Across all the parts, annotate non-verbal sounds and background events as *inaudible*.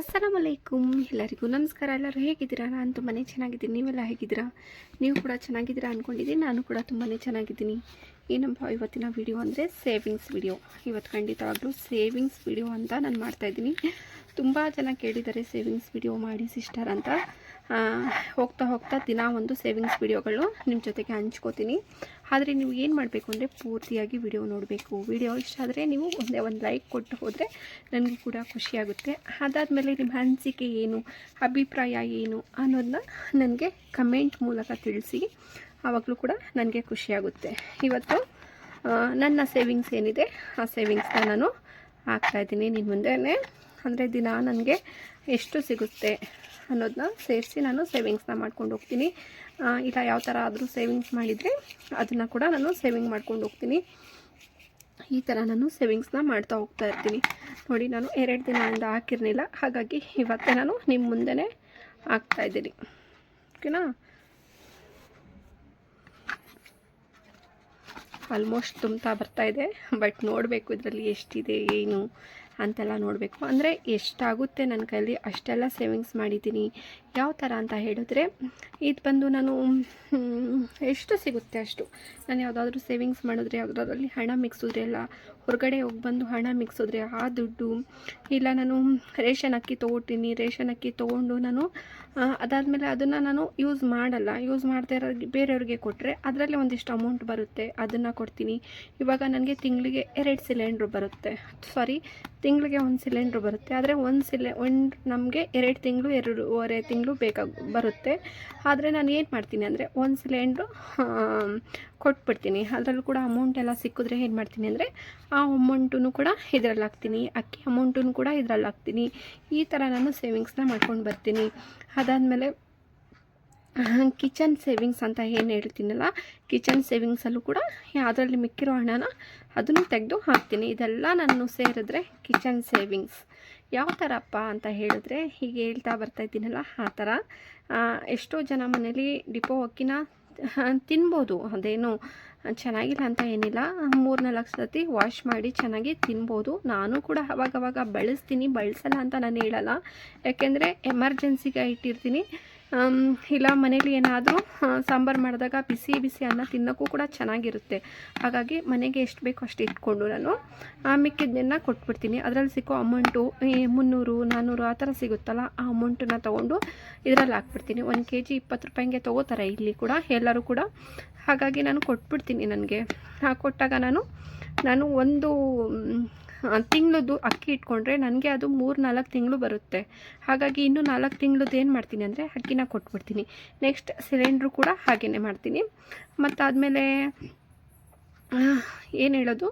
ಅಸ್ಸಲಾಮ್ ಅಲೈಕುಮ್ ಎಲ್ಲರಿಗೂ ನಮಸ್ಕಾರ. ಎಲ್ಲರೂ ಹೇಗಿದ್ದೀರಾ? ನಾನು ತುಂಬಾ ಚೆನ್ನಾಗಿದ್ದೀನಿ. ನೀವೆಲ್ಲ ಹೇಗಿದ್ದೀರಾ? ನೀವು ಕೂಡ ಚೆನ್ನಾಗಿದ್ದೀರಾ ಅಂದ್ಕೊಂಡಿದ್ದೀನಿ ನಾನು ಕೂಡ ತುಂಬಾ ಚೆನ್ನಾಗಿದ್ದೀನಿ. ಏನಪ್ಪ ಇವತ್ತಿನ ವಿಡಿಯೋ ಅಂದರೆ ಸೇವಿಂಗ್ಸ್ ವಿಡಿಯೋ ಇವತ್ತು ಖಂಡಿತವಾಗ್ಲೂ ಸೇವಿಂಗ್ಸ್ ವಿಡಿಯೋ ಅಂತ ನಾನು ಮಾಡ್ತಾಯಿದ್ದೀನಿ ತುಂಬ ಜನ ಕೇಳಿದ್ದಾರೆ ಸೇವಿಂಗ್ಸ್ ವಿಡಿಯೋ ಮಾಡಿ ಸಿಸ್ಟರ್ ಅಂತ. ಹೋಗ್ತಾ ಹೋಗ್ತಾ ದಿನ ಒಂದು ಸೇವಿಂಗ್ಸ್ ವಿಡಿಯೋಗಳು ನಿಮ್ಮ ಜೊತೆಗೆ ಹಂಚ್ಕೋತೀನಿ. ಆದರೆ ನೀವು ಏನು ಮಾಡಬೇಕು ಅಂದರೆ ಪೂರ್ತಿಯಾಗಿ ವಿಡಿಯೋ ನೋಡಬೇಕು. ವಿಡಿಯೋ ಇಷ್ಟ ಆದರೆ ನೀವು ಒಂದೇ ಒಂದು ಲೈಕ್ ಕೊಟ್ಟು ಹೋದರೆ ನನಗೆ ಕೂಡ ಖುಷಿಯಾಗುತ್ತೆ ಅದಾದಮೇಲೆ ನಿಮ್ಮ ಅನಿಸಿಕೆ ಏನು, ಅಭಿಪ್ರಾಯ ಏನು ಅನ್ನೋದನ್ನ ನನಗೆ ಕಮೆಂಟ್ ಮೂಲಕ ತಿಳಿಸಿ, ಆವಾಗಲೂ ಕೂಡ ನನಗೆ ಖುಷಿಯಾಗುತ್ತೆ ಇವತ್ತು ನನ್ನ ಸೇವಿಂಗ್ಸ್ ಏನಿದೆ, ಆ ಸೇವಿಂಗ್ಸ್ನ ನಾನು ಹಾಕ್ತಾಯಿದ್ದೀನಿ ನಿಮ್ಮ ಮುಂದೆನೇ. ಅಂದರೆ ದಿನ ನನಗೆ ಎಷ್ಟು ಸಿಗುತ್ತೆ ಅನ್ನೋದನ್ನ ಸೇರಿಸಿ ನಾನು ಸೇವಿಂಗ್ಸ್ನ ಮಾಡ್ಕೊಂಡು ಹೋಗ್ತೀನಿ. ಇಲ್ಲ ಯಾವ ಥರ ಆದರೂ ಸೇವಿಂಗ್ಸ್ ಮಾಡಿದರೆ ಅದನ್ನು ಕೂಡ ನಾನು ಸೇವಿಂಗ್ ಮಾಡ್ಕೊಂಡು ಹೋಗ್ತೀನಿ. ಈ ಥರ ನಾನು ಸೇವಿಂಗ್ಸ್ನ ಮಾಡ್ತಾ ಹೋಗ್ತಾ ಇರ್ತೀನಿ. ನೋಡಿ, ನಾನು ಎರಡು ದಿನದಿಂದ ಹಾಕಿರಲಿಲ್ಲ. ಹಾಗಾಗಿ ಇವತ್ತೇ ನಾನು ನಿಮ್ಮ ಮುಂದೆನೇ ಹಾಕ್ತಾಯಿದ್ದೀನಿ ಓಕೆನಾ? ಆಲ್ಮೋಸ್ಟ್ ತುಂಬ್ತಾ ಬರ್ತಾ ಇದೆ. ಬಟ್ ನೋಡಬೇಕು ಇದರಲ್ಲಿ ಎಷ್ಟಿದೆ, ಏನು? ಅಂತೆಲ್ಲ ನೋಡಬೇಕು. ಅಂದರೆ ಎಷ್ಟಾಗುತ್ತೆ ನನ್ನ ಕೈಯಲ್ಲಿ ಅಷ್ಟೆಲ್ಲ ಸೇವಿಂಗ್ಸ್ ಮಾಡಿದ್ದೀನಿ. ಯಾವ ಥರ ಅಂತ ಹೇಳಿದ್ರೆ, ಇದು ಬಂದು ನಾನು ಎಷ್ಟು ಸಿಗುತ್ತೆ ಅಷ್ಟು. ನಾನು ಯಾವುದಾದ್ರೂ ಸೇವಿಂಗ್ಸ್ ಮಾಡಿದ್ರೆ, ಯಾವುದಾದ್ರಲ್ಲಿ ಹಣ ಮಿಕ್ಸಿದ್ರೆ ಎಲ್ಲ, ಹೊರಗಡೆ ಹೋಗಿ ಬಂದು ಹಣ ಮಿಕ್ಸಿದ್ರೆ ಆ ದುಡ್ಡು, ಇಲ್ಲ ನಾನು ರೇಷನ್ ಅಕ್ಕಿ ತೊಗೊತೀನಿ ರೇಷನ್ ಅಕ್ಕಿ ತೊಗೊಂಡು ನಾನು ಅದಾದಮೇಲೆ ಅದನ್ನು ನಾನು ಯೂಸ್ ಮಾಡಲ್ಲ. ಯೂಸ್ ಮಾಡದೇ ಇರೋ ಬೇರೆಯವ್ರಿಗೆ ಕೊಟ್ಟರೆ ಅದರಲ್ಲಿ ಒಂದಿಷ್ಟು ಅಮೌಂಟ್ ಬರುತ್ತೆ. ಅದನ್ನು ಕೊಡ್ತೀನಿ. ಇವಾಗ ನನಗೆ ತಿಂಗಳಿಗೆ ಎರಡು ಸಿಲಿಂಡ್ರ್ ಬರುತ್ತೆ. ಸಾರಿ ತಿಂಗಳಿಗೆ ಒಂದು ಸಿಲಿಂಡ್ರ್ ಬರುತ್ತೆ. ಆದರೆ ಒಂದು ಸಿಲೆ ಒಂದು ನಮಗೆ ಎರಡು ತಿಂಗಳು, ಎರಡೂವರೆ ತಿಂಗಳು ಬೇಕಾಗ ಬರುತ್ತೆ. ಆದರೆ ನಾನು ಏನು ಮಾಡ್ತೀನಿ ಅಂದರೆ ಒಂದು ಸಿಲಿಂಡ್ರು ಕೊಟ್ಬಿಡ್ತೀನಿ. ಅದರಲ್ಲೂ ಕೂಡ ಅಮೌಂಟ್ ಎಲ್ಲ ಸಿಕ್ಕಿದ್ರೆ ಏನು ಮಾಡ್ತೀನಿ ಅಂದರೆ ಆ ಅಮೌಂಟೂ ಕೂಡ ಇದರಲ್ಲಿ ಹಾಕ್ತೀನಿ. ಅಕ್ಕಿ ಅಮೌಂಟೂ ಕೂಡ ಇದರಲ್ಲಿ ಹಾಕ್ತೀನಿ. ಈ ಥರ ನಾನು ಸೇವಿಂಗ್ಸ್ನ ಮಾಡ್ಕೊಂಡು ಬರ್ತೀನಿ. ಅದಾದಮೇಲೆ ಕಿಚನ್ ಸೇವಿಂಗ್ಸ್ ಅಂತ ಏನು ಹೇಳ್ತೀನಲ್ಲ ಕಿಚನ್ ಸೇವಿಂಗ್ಸಲ್ಲೂ ಕೂಡ ಅದರಲ್ಲಿ ಮಿಕ್ಕಿರೋ ಹಣನ ಅದನ್ನು ತೆಗೆದು ಹಾಕ್ತೀನಿ. ಇದೆಲ್ಲ ನಾನು ಸೇರಿದ್ರೆ ಕಿಚನ್ ಸೇವಿಂಗ್ಸ್ ಯಾವ ಥರಪ್ಪ ಅಂತ ಹೇಳಿದ್ರೆ, ಹೀಗೆ ಹೇಳ್ತಾ ಬರ್ತಾ ಇದ್ದೀನಲ್ಲ, ಆ ಥರ. ಎಷ್ಟೋ ಜನ ಮನೇಲಿ ಡಿಪೋ ಅಕ್ಕಿನ *laughs* ತಿನ್ಬೋದು. ಅದೇನು ಚೆನ್ನಾಗಿಲ್ಲ ಅಂತ ಏನಿಲ್ಲ. ಮೂರು ನಾಲ್ಕು ಸತಿ ವಾಶ್ ಮಾಡಿ ಚೆನ್ನಾಗಿ ತಿನ್ಬೋದು. ನಾನು ಕೂಡ ಅವಾಗವಾಗ ಬಳಸ್ತೀನಿ. ಬಳಸಲ್ಲ ಅಂತ ನಾನು ಹೇಳಲ್ಲ. ಯಾಕೆಂದರೆ ಎಮರ್ಜೆನ್ಸಿಗೆ ಇಟ್ಟಿರ್ತೀನಿ. ಇಲ್ಲ, ಮನೇಲಿ ಏನಾದರೂ ಸಾಂಬಾರು ಮಾಡಿದಾಗ ಬಿಸಿ ಬಿಸಿ ಅನ್ನ ತಿನ್ನೋಕ್ಕೂ ಕೂಡ ಚೆನ್ನಾಗಿರುತ್ತೆ. ಹಾಗಾಗಿ ಮನೆಗೆ ಎಷ್ಟು ಬೇಕೋ ಅಷ್ಟು ಇಟ್ಕೊಂಡು ನಾನು ಮಿಕ್ಕಿದ್ದನ್ನ ಕೊಟ್ಬಿಡ್ತೀನಿ. ಅದರಲ್ಲಿ ಸಿಕ್ಕೋ ಅಮೌಂಟು ಮುನ್ನೂರು ನಾನ್ನೂರು ಆ ಥರ ಸಿಗುತ್ತಲ್ಲ, ಆ ಅಮೌಂಟನ್ನು ತೊಗೊಂಡು ಇದರಲ್ಲಿ ಹಾಕ್ಬಿಡ್ತೀನಿ. ಒಂದು ಕೆ ಜಿ ಇಪ್ಪತ್ತು ರೂಪಾಯಿಗೆ ತೊಗೋತಾರೆ ಇಲ್ಲಿ ಕೂಡ, ಎಲ್ಲರೂ ಕೂಡ. ಹಾಗಾಗಿ ನಾನು ಕೊಟ್ಬಿಡ್ತೀನಿ ನನಗೆ. ಕೊಟ್ಟಾಗ ನಾನು ನಾನು ಒಂದು ತಿಂಗಳದ್ದು ಅಕ್ಕಿ ಇಟ್ಕೊಂಡ್ರೆ ನನಗೆ ಅದು ಮೂರು ನಾಲ್ಕು ತಿಂಗಳು ಬರುತ್ತೆ. ಹಾಗಾಗಿ ಇನ್ನೂ ನಾಲ್ಕು ತಿಂಗಳದ್ದು ಏನು ಮಾಡ್ತೀನಿ ಅಂದರೆ ಅಕ್ಕಿನ ಕೊಟ್ಬಿಡ್ತೀನಿ. ನೆಕ್ಸ್ಟ್ ಸಿಲಿಂಡ್ರು ಕೂಡ ಹಾಗೇ ಮಾಡ್ತೀನಿ. ಮತ್ತು ಆದಮೇಲೆ ಏನು ಹೇಳೋದು?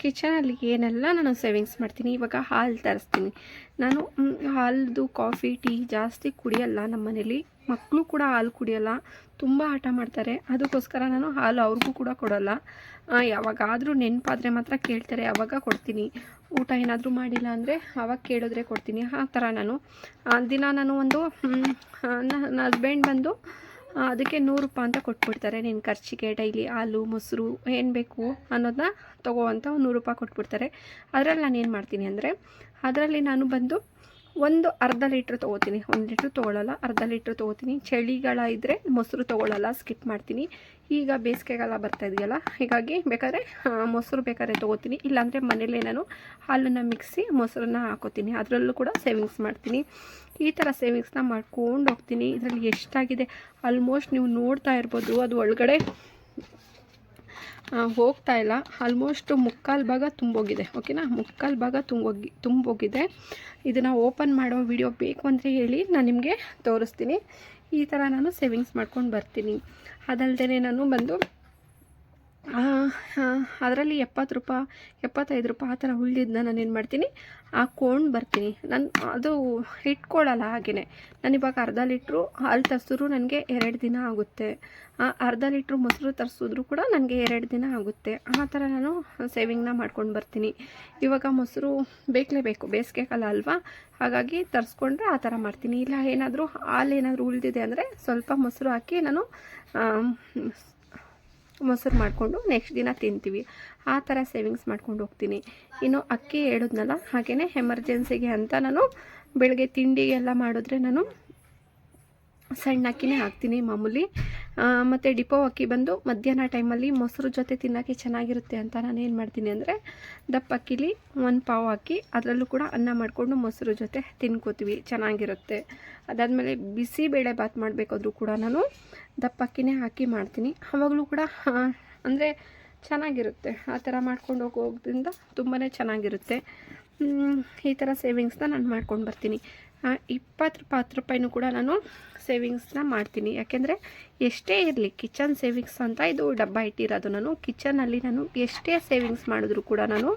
ಕಿಚನಲ್ಲಿ ಏನೆಲ್ಲ ನಾನು ಸೇವಿಂಗ್ಸ್ ಮಾಡ್ತೀನಿ, ಇವಾಗ ಹಾಲು ತರಿಸ್ತೀನಿ. ನಾನು ಹಾಲ್ದು ಕಾಫಿ ಟೀ ಜಾಸ್ತಿ ಕುಡಿಯಲ್ಲ ನಮ್ಮ ಮನೇಲಿ. ಮಕ್ಕಳು ಕೂಡ ಹಾಲು ಕುಡಿಯಲ್ಲ, ತುಂಬ ಆಟ ಮಾಡ್ತಾರೆ. ಅದಕ್ಕೋಸ್ಕರ ನಾನು ಹಾಲು ಅವ್ರಿಗೂ ಕೂಡ ಕೊಡೋಲ್ಲ. ಯಾವಾಗಾದರೂ ನೆನಪಾದರೆ ಮಾತ್ರ ಕೇಳ್ತಾರೆ ಆವಾಗ ಕೊಡ್ತೀನಿ. ಊಟ ಏನಾದರೂ ಮಾಡಿಲ್ಲ ಅಂದರೆ ಆವಾಗ ಕೇಳಿದ್ರೆ ಕೊಡ್ತೀನಿ. ಆ ಥರ ನಾನು. ದಿನ ನಾನು ಒಂದು ನನ್ನ ಹಸ್ಬೆಂಡ್ ಬಂದು ಅದಕ್ಕೆ ನೂರು ರೂಪಾಯಿ ಅಂತ ಕೊಟ್ಬಿಡ್ತಾರೆ. ನಿನ್ನ ಖರ್ಚಿಗೆ, ಡೈಲಿ ಹಾಲು, ಮೊಸರು ಏನು ಬೇಕು ಅನ್ನೋದನ್ನ ತಗೋ ಅಂತ ನೂರು ರೂಪಾಯಿ ಕೊಟ್ಬಿಡ್ತಾರೆ. ಅದರಲ್ಲಿ ನಾನು ಏನು ಮಾಡ್ತೀನಿ ಅಂದರೆ, ಅದರಲ್ಲಿ ನಾನು ಬಂದು ಒಂದು ಅರ್ಧ ಲೀಟ್ರ್ ತೊಗೋತೀನಿ. ಒಂದು ಲೀಟ್ರ್ ತೊಗೊಳ್ಳಲ್ಲ ಅರ್ಧ ಲೀಟ್ರ್ ತೊಗೋತೀನಿ. ಚಳಿಗಾಲ ಇದ್ದರೆ ಮೊಸರು ತೊಗೊಳ್ಳಲ್ಲ ಸ್ಕಿಪ್ ಮಾಡ್ತೀನಿ. ಈಗ ಬೇಸಿಗೆಗಾಲ ಬರ್ತಾ ಇದೆಯಲ್ಲ, ಹೀಗಾಗಿ ಬೇಕಾದ್ರೆ ಮೊಸರು ಬೇಕಾದ್ರೆ ತೊಗೋತೀನಿ. ಇಲ್ಲಾಂದರೆ ಮನೇಲೇ ನಾನು ಹಾಲನ್ನು ಮಿಕ್ಸಿ ಮೊಸರನ್ನ ಹಾಕೋತೀನಿ. ಅದರಲ್ಲೂ ಕೂಡ ಸೇವಿಂಗ್ಸ್ ಮಾಡ್ತೀನಿ. ಈ ಥರ ಸೇವಿಂಗ್ಸ್ನ ಮಾಡ್ಕೊಂಡು ಹೋಗ್ತೀನಿ. ಇದರಲ್ಲಿ ಎಷ್ಟಾಗಿದೆ? ಆಲ್ಮೋಸ್ಟ್ ನೀವು ನೋಡ್ತಾ ಇರ್ಬೋದು. ಅದು ಒಳಗಡೆ ಹೋಗ್ತಾ ಇಲ್ಲ. ಆಲ್ಮೋಸ್ಟ್ ಮುಕ್ಕಾಲು ಭಾಗ ತುಂಬೋಗಿದೆ. ಓಕೆನಾ ಮುಕ್ಕಾಲು ಭಾಗ ತುಂಬೋಗಿ ತುಂಬೋಗಿದೆ. ಇದನ್ನು ಓಪನ್ ಮಾಡೋ ವಿಡಿಯೋ ಬೇಕು ಅಂದರೆ ಹೇಳಿ ನಾನು ನಿಮಗೆ ತೋರಿಸ್ತೀನಿ. ಈ ಥರ ನಾನು ಸೇವಿಂಗ್ಸ್ ಮಾಡ್ಕೊಂಡು ಬರ್ತೀನಿ. ಅದಲ್ಲದೆ ನಾನು ಬಂದು ಅದರಲ್ಲಿ ಎಪ್ಪತ್ತು ರೂಪಾಯಿ, ಎಪ್ಪತ್ತೈದು ರೂಪಾಯಿ ಆ ಥರ ಉಳಿದಿದ್ದನ್ನ ನಾನು ಏನು ಮಾಡ್ತೀನಿ? ಹಾಕ್ಕೊಂಡು ಬರ್ತೀನಿ. ನಾನು, ಅದು ಇಟ್ಕೊಳ್ಳಲ್ಲ ಹಾಗೆಯೇ ನಾನು ಇವಾಗ ಅರ್ಧ ಲೀಟ್ರು ಹಾಲು ತರಿಸಿದ್ರು ನನಗೆ ಎರಡು ದಿನ ಆಗುತ್ತೆ. ಅರ್ಧ ಲೀಟ್ರು ಮೊಸರು ತರಿಸಿದ್ರು ಕೂಡ ನನಗೆ ಎರಡು ದಿನ ಆಗುತ್ತೆ. ಆ ಥರ ನಾನು ಸೇವಿಂಗ್ನ ಮಾಡ್ಕೊಂಡು ಬರ್ತೀನಿ. ಇವಾಗ ಮೊಸರು ಬೇಕಲೇಬೇಕು ಬೇಸಿಗೆ ಕಾಲ ಅಲ್ವಾ? ಹಾಗಾಗಿ ತರಿಸ್ಕೊಂಡ್ರೆ ಆ ಥರ ಮಾಡ್ತೀನಿ. ಇಲ್ಲ ಏನಾದರೂ ಹಾಲು ಏನಾದರೂ ಉಳಿದಿದೆ ಅಂದರೆ ಸ್ವಲ್ಪ ಮೊಸರು ಹಾಕಿ ನಾನು ಮೊಸರು ಮಾಡಿಕೊಂಡು ನೆಕ್ಸ್ಟ್ ದಿನ ತಿಂತೀವಿ. ಆ ಥರ ಸೇವಿಂಗ್ಸ್ ಮಾಡ್ಕೊಂಡು ಹೋಗ್ತೀನಿ. ಇನ್ನು ಅಕ್ಕಿ ಹೇಳಿದ್ನಲ್ಲ ಹಾಗೆಯೇ ಎಮರ್ಜೆನ್ಸಿಗೆ ಅಂತ ನಾನು ಬೆಳಗ್ಗೆ ತಿಂಡಿಗೆಲ್ಲ ಮಾಡಿದ್ರೆ ನಾನು ಸಣ್ಣ ಅಕ್ಕಿನೇ ಹಾಕ್ತೀನಿ ಮಾಮೂಲಿ. ಮತ್ತು ಡಿಪೋ ಅಕ್ಕಿ ಬಂದು ಮಧ್ಯಾಹ್ನ ಟೈಮಲ್ಲಿ ಮೊಸರು ಜೊತೆ ತಿನ್ನೋಕ್ಕೆ ಚೆನ್ನಾಗಿರುತ್ತೆ ಅಂತ ನಾನು ಏನು ಮಾಡ್ತೀನಿ ಅಂದರೆ ದಪ್ಪ ಅಕ್ಕಿಲಿ ಒಂದು ಪಾವು ಹಾಕಿ ಅದರಲ್ಲೂ ಕೂಡ ಅನ್ನ ಮಾಡಿಕೊಂಡು ಮೊಸರು ಜೊತೆ ತಿನ್ಕೋತೀವಿ, ಚೆನ್ನಾಗಿರುತ್ತೆ. ಅದಾದಮೇಲೆ ಬಿಸಿಬೇಳೆ ಬಾತ್ ಮಾಡಬೇಕಾದ್ರೂ ಕೂಡ ನಾನು ದಪ್ಪ ಅಕ್ಕಿನೇ ಹಾಕಿ ಮಾಡ್ತೀನಿ. ಆವಾಗಲೂ ಕೂಡ ಅಂದರೆ ಚೆನ್ನಾಗಿರುತ್ತೆ. ಆ ಥರ ಮಾಡ್ಕೊಂಡು ಹೋಗೋದ್ರಿಂದ ತುಂಬಾ ಚೆನ್ನಾಗಿರುತ್ತೆ. ಈ ಥರ ಸೇವಿಂಗ್ಸ್ನ ನಾನು ಮಾಡ್ಕೊಂಡು ಬರ್ತೀನಿ. ಇಪ್ಪತ್ತು ರೂಪಾಯಿ, ಹತ್ತು ರೂಪಾಯಿನೂ ಕೂಡ ನಾನು ಸೇವಿಂಗ್ಸ್ನ ಮಾಡ್ತೀನಿ. ಯಾಕೆಂದರೆ ಎಷ್ಟೇ ಇರಲಿ ಕಿಚನ್ ಸೇವಿಂಗ್ಸ್ ಅಂತ ಇದು ಡಬ್ಬ ಇಟ್ಟಿರೋದು ನಾನು. ಕಿಚನಲ್ಲಿ ನಾನು ಎಷ್ಟೇ ಸೇವಿಂಗ್ಸ್ ಮಾಡಿದ್ರು ಕೂಡ ನಾನು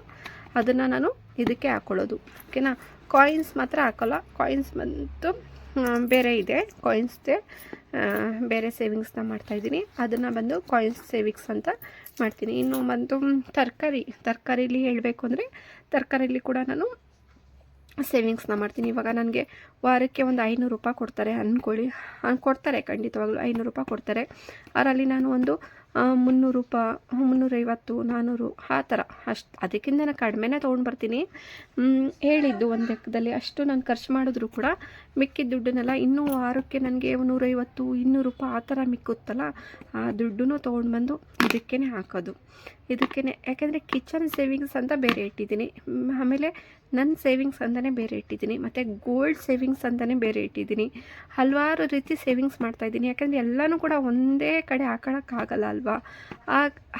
ಅದನ್ನು ನಾನು ಇದಕ್ಕೆ ಹಾಕ್ಕೊಳ್ಳೋದು ಓಕೆನಾ? ಕಾಯಿನ್ಸ್ ಮಾತ್ರ ಹಾಕೋಲ್ಲ. ಕಾಯಿನ್ಸ್ ಮತ್ತು ಬೇರೆ ಇದೆ. ಕಾಯಿನ್ಸ್ದೇ ಬೇರೆ ಸೇವಿಂಗ್ಸ್ನ ಮಾಡ್ತಾಯಿದ್ದೀನಿ ಅದನ್ನು ಬಂದು ಕಾಯಿನ್ಸ್ ಸೇವಿಂಗ್ಸ್ ಅಂತ ಮಾಡ್ತೀನಿ. ಇನ್ನು ಬಂದು ತರಕಾರಿ. ತರಕಾರಿಲಿ ಹೇಳಬೇಕು ಅಂದರೆ ತರಕಾರಿಲಿ ಕೂಡ ನಾನು ಸೇವಿಂಗ್ಸ್ನ ಮಾಡ್ತೀನಿ. ಇವಾಗ ನನಗೆ ವಾರಕ್ಕೆ ಒಂದು ಐನೂರು ರೂಪಾಯಿ ಕೊಡ್ತಾರೆ ಅಂದ್ಕೊಳ್ಳಿ ಕೊಡ್ತಾರೆ ಖಂಡಿತವಾಗ್ಲೂ ಐನೂರು ರೂಪಾಯಿ ಕೊಡ್ತಾರೆ. ಅದರಲ್ಲಿ ನಾನು ಒಂದು ಮುನ್ನೂರು ರೂಪಾಯಿ ಮುನ್ನೂರೈವತ್ತು ನಾನ್ನೂರು ಆ ಥರ. ಅಷ್ಟು, ಅದಕ್ಕಿಂತ ನಾನು ಕಡಿಮೆನೇ ತೊಗೊಂಡು ಬರ್ತೀನಿ. ಹೇಳಿದ್ದು ಒಂದು ಲೆಕ್ಕದಲ್ಲಿ ಅಷ್ಟು ನಾನು ಖರ್ಚು ಮಾಡಿದ್ರು ಕೂಡ ಮಿಕ್ಕಿದ ದುಡ್ಡನ್ನೆಲ್ಲ ಇನ್ನೂ ವಾರಕ್ಕೆ ನನಗೆ ನೂರೈವತ್ತು ಇನ್ನೂರು ರೂಪಾಯಿ ಆ ಥರ ಮಿಕ್ಕುತ್ತಲ್ಲ, ಆ ದುಡ್ಡನ್ನು ತೊಗೊಂಡು ಬಂದು ಇದಕ್ಕೇ ಹಾಕೋದು. ಇದಕ್ಕೇ ಯಾಕೆಂದರೆ ಕಿಚನ್ ಸೇವಿಂಗ್ಸ್ ಅಂತ ಬೇರೆ ಇಟ್ಟಿದ್ದೀನಿ. ಆಮೇಲೆ ನನ್ನ ಸೇವಿಂಗ್ಸ್ ಅಂತಲೇ ಬೇರೆ ಇಟ್ಟಿದ್ದೀನಿ, ಮತ್ತು ಗೋಲ್ಡ್ ಸೇವಿಂಗ್ಸ್ ಅಂತಲೇ ಬೇರೆ ಇಟ್ಟಿದ್ದೀನಿ. ಹಲವಾರು ರೀತಿ ಸೇವಿಂಗ್ಸ್ ಮಾಡ್ತಾಯಿದ್ದೀನಿ ಯಾಕಂದರೆ ಎಲ್ಲನೂ ಕೂಡ ಒಂದೇ ಕಡೆ ಹಾಕೊಳ್ಳೋಕ್ಕಾಗಲ್ಲ ಅಲ್ವಾ?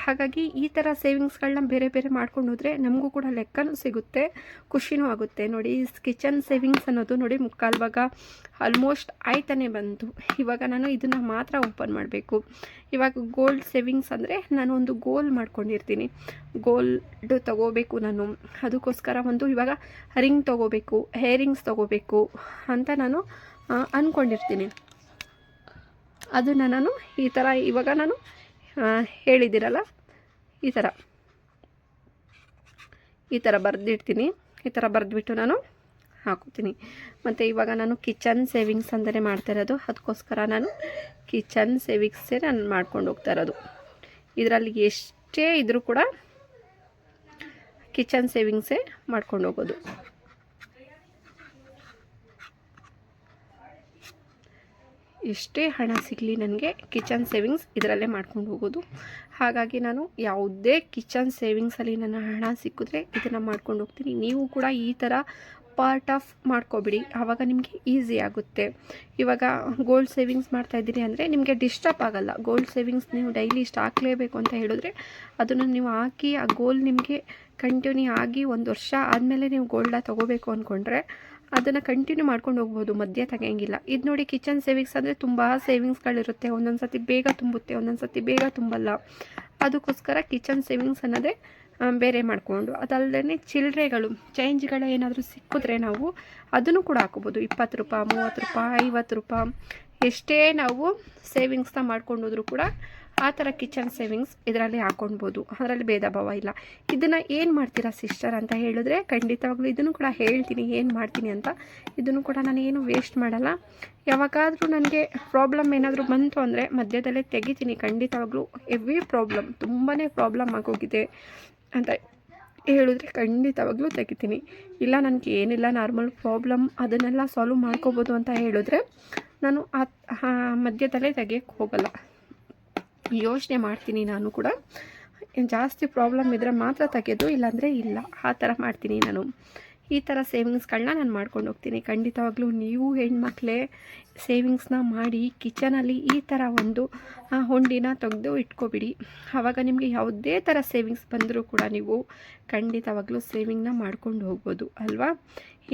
ಹಾಗಾಗಿ ಈ ಥರ ಸೇವಿಂಗ್ಸ್ಗಳನ್ನ ಬೇರೆ ಬೇರೆ ಮಾಡ್ಕೊಂಡು ಹೋದರೆ ನಮಗೂ ಕೂಡ ಲೆಕ್ಕನೂ ಸಿಗುತ್ತೆ, ಖುಷಿನೂ ಆಗುತ್ತೆ. ನೋಡಿ ಕಿಚನ್ ಸೇವಿಂಗ್ಸ್ ಅನ್ನೋದು ನೋಡಿ ಮುಕ್ಕಾಲು ಭಾಗ ಆಲ್ಮೋಸ್ಟ್ ಆಯ್ತಾನೆ ಬಂತು. ಇವಾಗ ನಾನು ಇದನ್ನು ಮಾತ್ರ ಓಪನ್ ಮಾಡಬೇಕು. ಇವಾಗ ಗೋಲ್ಡ್ ಸೇವಿಂಗ್ಸ್ ಅಂದರೆ ನಾನು ಒಂದು ಗೋಲ್ ಮಾಡ್ಕೊಂಡಿರ್ತೀನಿ. ಗೋಲ್ಡ್ ತಗೋಬೇಕು ನಾನು. ಅದಕ್ಕೋಸ್ಕರ ಒಂದು ಇವಾಗ ರಿಂಗ್ ತೊಗೋಬೇಕು, ಹೇರಿಂಗ್ಸ್ ತೊಗೋಬೇಕು ಅಂತ ನಾನು ಅಂದ್ಕೊಂಡಿರ್ತೀನಿ ಅದನ್ನು ನಾನು ಈ ಥರ ಇವಾಗ ನಾನು ಹೇಳಿದ್ದೀರಲ್ಲ ಈ ಥರ ಈ ಥರ ಬರೆದಿಡ್ತೀನಿ, ಈ ಥರ ಬರೆದ್ಬಿಟ್ಟು ನಾನು ಹಾಕೋತೀನಿ. ಮತ್ತು ಇವಾಗ ನಾನು ಕಿಚನ್ ಸೇವಿಂಗ್ಸ್ ಅಂದರೆ ಮಾಡ್ತಾ ಇರೋದು. ಅದಕ್ಕೋಸ್ಕರ ನಾನು ಕಿಚನ್ ಸೇವಿಂಗ್ಸೇ ನಾನು ಮಾಡ್ಕೊಂಡು ಹೋಗ್ತಾ ಇರೋದು. ಇದರಲ್ಲಿ ಎಷ್ಟೇ ಇದ್ದರೂ ಕೂಡ ಕಿಚನ್ ಸೇವಿಂಗ್ಸೇ ಮಾಡ್ಕೊಂಡು ಹೋಗೋದು. ಎಷ್ಟೇ ಹಣ ಸಿಗಲಿ ನನಗೆ ಕಿಚನ್ ಸೇವಿಂಗ್ಸ್ ಇದರಲ್ಲೇ ಮಾಡ್ಕೊಂಡು ಹೋಗೋದು. ಹಾಗಾಗಿ ನಾನು ಯಾವುದೇ ಕಿಚನ್ ಸೇವಿಂಗ್ಸಲ್ಲಿ ನನ್ನ ಹಣ ಸಿಕ್ಕಿದ್ರೆ ಇದನ್ನು ಮಾಡ್ಕೊಂಡು ಹೋಗ್ತೀನಿ. ನೀವು ಕೂಡ ಈ ಥರ ಪಾರ್ಟ್ ಆಫ್ ಮಾಡ್ಕೊಬಿಡಿ. ಆವಾಗ ನಿಮಗೆ ಈಸಿ ಆಗುತ್ತೆ. ಇವಾಗ ಗೋಲ್ಡ್ ಸೇವಿಂಗ್ಸ್ ಮಾಡ್ತಾ ಇದ್ದೀರಿ ಅಂದರೆ ನಿಮಗೆ ಡಿಸ್ಟರ್ಬ್ ಆಗಲ್ಲ. ಗೋಲ್ಡ್ ಸೇವಿಂಗ್ಸ್ ನೀವು ಡೈಲಿ ಇಷ್ಟು ಹಾಕಲೇಬೇಕು ಅಂತ ಹೇಳಿದ್ರೆ ಅದನ್ನು ನೀವು ಹಾಕಿ ಆ ಗೋಲ್ ನಿಮಗೆ ಕಂಟಿನ್ಯೂ ಆಗಿ ಒಂದು ವರ್ಷ ಆದಮೇಲೆ ನೀವು ಗೋಲ್ಡ ತೊಗೋಬೇಕು ಅಂದ್ಕೊಂಡ್ರೆ ಅದನ್ನು ಕಂಟಿನ್ಯೂ ಮಾಡ್ಕೊಂಡು ಹೋಗ್ಬೋದು, ಮಧ್ಯೆ ತೆಗಿಯಂಗಿಲ್ಲ. ಇದು ನೋಡಿ ಕಿಚನ್ ಸೇವಿಂಗ್ಸ್ ಅಂದರೆ ತುಂಬ ಸೇವಿಂಗ್ಸ್ಗಳಿರುತ್ತೆ ಒಂದೊಂದು ಸತಿ ಬೇಗ ತುಂಬುತ್ತೆ ಒಂದೊಂದು ಸತಿ ಬೇಗ ತುಂಬಲ್ಲ. ಅದಕ್ಕೋಸ್ಕರ ಕಿಚನ್ ಸೇವಿಂಗ್ಸ್ ಅನ್ನೋದೇ ಬೇರೆ ಮಾಡಿಕೊಂಡು. ಅದಲ್ಲದೆ ಚಿಲ್ಲರೆಗಳು ಚೇಂಜ್ಗಳು ಏನಾದರೂ ಸಿಕ್ಕಿದ್ರೆ ನಾವು ಅದನ್ನು ಕೂಡ ಹಾಕೋಬೋದು. ಇಪ್ಪತ್ತು ರೂಪಾಯಿ, ಮೂವತ್ತು ರೂಪಾಯಿ, ಐವತ್ತು ರೂಪಾಯಿ, ಎಷ್ಟೇ ನಾವು ಸೇವಿಂಗ್ಸ್ನ ಮಾಡ್ಕೊಂಡೋದ್ರೂ ಕೂಡ ಆ ಥರ ಕಿಚನ್ ಸೇವಿಂಗ್ಸ್ ಇದರಲ್ಲಿ ಹಾಕೊಳ್ಬೋದು ಅದರಲ್ಲಿ ಭೇದ ಭಾವ ಇಲ್ಲ. ಇದನ್ನು ಏನು ಮಾಡ್ತೀರಾ ಸಿಸ್ಟರ್ ಅಂತ ಹೇಳಿದ್ರೆ ಖಂಡಿತವಾಗ್ಲೂ ಇದನ್ನು ಕೂಡ ಹೇಳ್ತೀನಿ. ಏನು ಮಾಡ್ತೀನಿ ಅಂತ ಇದನ್ನು ಕೂಡ ನಾನು ಏನು ವೇಸ್ಟ್ ಮಾಡಲ್ಲ. ಯಾವಾಗಾದರೂ ನನಗೆ ಪ್ರಾಬ್ಲಮ್ ಏನಾದರೂ ಬಂತು ಅಂದರೆ ಮಧ್ಯದಲ್ಲೇ ತೆಗಿತೀನಿ. ಖಂಡಿತವಾಗ್ಲೂ ಎವ್ರಿ ಪ್ರಾಬ್ಲಮ್. ತುಂಬಾ ಪ್ರಾಬ್ಲಮ್ ಆಗೋಗಿದೆ. ಅಂತ ಹೇಳಿದ್ರೆ ಖಂಡಿತವಾಗ್ಲೂ ತೆಗಿತೀನಿ. ಇಲ್ಲ, ನನಗೆ ಏನಿಲ್ಲ ನಾರ್ಮಲ್ ಪ್ರಾಬ್ಲಮ್ ಅದನ್ನೆಲ್ಲ ಸಾಲ್ವ್ ಮಾಡ್ಕೋಬೋದು ಅಂತ ಹೇಳಿದ್ರೆ ನಾನು ಆ ಮಧ್ಯದಲ್ಲೇ ತೆಗಿಯೋಕ್ಕೆ ಹೋಗಲ್ಲ. ಯೋಚನೆ ಮಾಡ್ತೀನಿ ನಾನು ಕೂಡ. ಜಾಸ್ತಿ ಪ್ರಾಬ್ಲಮ್ ಇದ್ದರೆ ಮಾತ್ರ ತೆಗೆಯೋದು ಇಲ್ಲಾಂದರೆ ಇಲ್ಲ. ಆ ಥರ ಮಾಡ್ತೀನಿ ನಾನು. ಈ ಥರ ಸೇವಿಂಗ್ಸ್ಗಳನ್ನ ನಾನು ಮಾಡ್ಕೊಂಡು ಹೋಗ್ತೀನಿ. ಖಂಡಿತವಾಗ್ಲೂ ನೀವು ಹೆಣ್ಮಕ್ಳೇ ಸೇವಿಂಗ್ಸ್ನ ಮಾಡಿ ಕಿಚನಲ್ಲಿ ಈ ಥರ ಒಂದು ಹೊಂಡಿನ ತೆಗೆದು ಇಟ್ಕೊಬಿಡಿ. ಆವಾಗ ನಿಮಗೆ ಯಾವುದೇ ಥರ ಸೇವಿಂಗ್ಸ್ ಬಂದರೂ ಕೂಡ ನೀವು ಖಂಡಿತವಾಗ್ಲೂ ಸೇವಿಂಗ್ನ ಮಾಡ್ಕೊಂಡು ಹೋಗ್ಬೋದು, ಅಲ್ವಾ?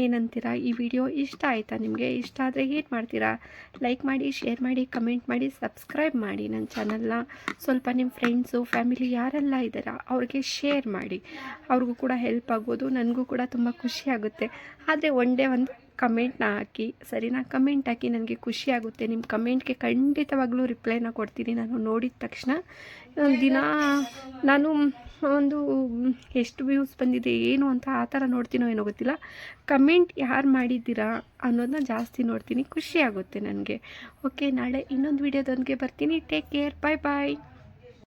ಏನಂತೀರಾ? ಈ ವಿಡಿಯೋ ಇಷ್ಟ ಆಯಿತಾ? ನಿಮಗೆ ಇಷ್ಟ ಆದರೆ ಏನು ಮಾಡ್ತೀರಾ? ಲೈಕ್ ಮಾಡಿ ಶೇರ್ ಮಾಡಿ ಕಮೆಂಟ್ ಮಾಡಿ ಸಬ್ಸ್ಕ್ರೈಬ್ ಮಾಡಿ ನನ್ನ ಚಾನಲ್ನ ಸ್ವಲ್ಪ ನಿಮ್ಮ ಫ್ರೆಂಡ್ಸು ಫ್ಯಾಮಿಲಿ ಯಾರೆಲ್ಲ ಇದ್ದಾರಾ, ಅವ್ರಿಗೆ ಶೇರ್ ಮಾಡಿ. ಅವ್ರಿಗೂ ಕೂಡ ಹೆಲ್ಪ್ ಆಗ್ಬೋದು ನನಗೂ ಕೂಡ ತುಂಬ ಖುಷಿ ಆಗುತ್ತೆ. ಆದರೆ ಒನ್ ಡೇ ಒಂದು ಕಮೆಂಟ್ನ ಹಾಕಿ, ಸರಿನಾ? ಕಮೆಂಟ್ ಹಾಕಿ ನನಗೆ ಖುಷಿ ಆಗುತ್ತೆ. ನಿಮ್ಮ ಕಮೆಂಟ್ಗೆ ಖಂಡಿತವಾಗ್ಲೂ ರಿಪ್ಲೈನ ಕೊಡ್ತೀನಿ. ನಾನು ನೋಡಿದ ತಕ್ಷಣ ದಿನ, ನಾನು ಒಂದು ಎಷ್ಟು ವ್ಯೂಸ್ ಬಂದಿದೆ, ಏನು ಅಂತ ಆ ಥರ ನೋಡ್ತೀನೋ ಏನೋ ಗೊತ್ತಿಲ್ಲ. ಕಮೆಂಟ್ ಯಾರು ಮಾಡಿದ್ದೀರಾ ಅನ್ನೋದನ್ನ ಜಾಸ್ತಿ ನೋಡ್ತೀನಿ, ಖುಷಿ ಆಗುತ್ತೆ ನನಗೆ. ಓಕೆ ನಾಳೆ ಇನ್ನೊಂದು ವೀಡಿಯೋದೊಂದಿಗೆ ಬರ್ತೀನಿ. ಟೇಕ್ ಕೇರ್ ಬಾಯ್ ಬಾಯ್